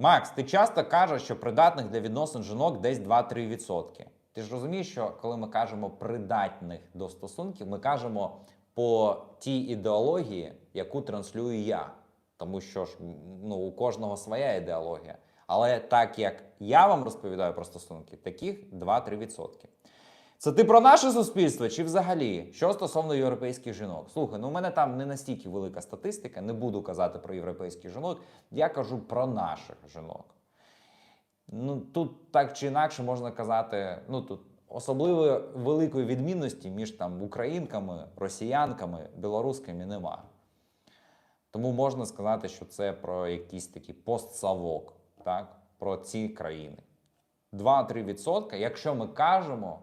Макс, ти часто кажеш, що придатних для відносин жінок десь 2-3%. Ти ж розумієш, що коли ми кажемо придатних до стосунків, ми кажемо по тій ідеології, яку транслюю я. Тому що ж ну, у кожного своя ідеологія. Але так як я вам розповідаю про стосунки, таких 2-3%. Це ти про наше суспільство чи взагалі? Що стосовно європейських жінок? Слухай, ну у мене там не настільки велика статистика, не буду казати про європейських жінок, я кажу про наших жінок. Ну тут так чи інакше можна казати, ну тут особливо великої відмінності між там українками, росіянками, білорусками нема. Тому можна сказати, що це про якийсь такий постсавок, так? про ці країни. 2-3%, якщо ми кажемо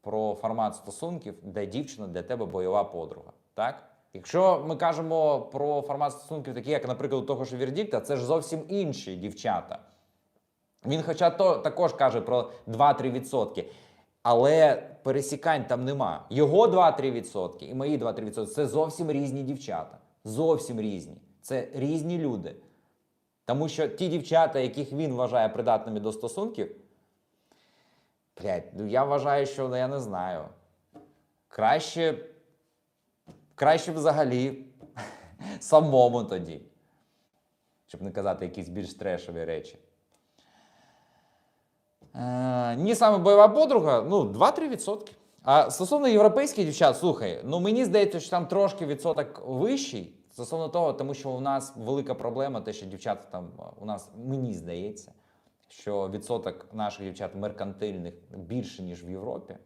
про формат стосунків, де дівчина для тебе бойова подруга. Так? Якщо ми кажемо про формат стосунків, такі, як, наприклад, того ж Вердікта, це ж зовсім інші дівчата. Він, хоча то також каже про 2-3%, але пересікань там нема. Його 2-3% і мої 2-3% це зовсім різні дівчата. Зовсім різні. Це різні люди. Тому що ті дівчата, яких він вважає придатними до стосунків, блядь, ну я вважаю, що ну, я не знаю. Краще, краще взагалі самому тоді. Щоб не казати якісь більш трешові речі. Е, ні, саме бойова подруга, ну, 2-3%. А стосовно європейських дівчат, слухай, ну мені здається, що там трошки відсоток вищий. Стосовно того, тому що у нас велика проблема, те, що дівчата там у нас, мені здається, що відсоток наших дівчат меркантильних більше, ніж в Європі.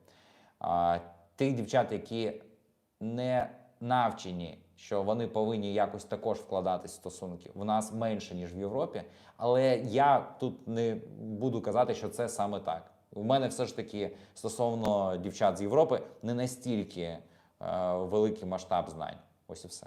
А тих дівчат, які не навчені, що вони повинні якось також вкладатись в стосунки, в нас менше, ніж в Європі. Але я тут не буду казати, що це саме так. У мене все ж таки стосовно дівчат з Європи не настільки е, великий масштаб знань. Ось і все.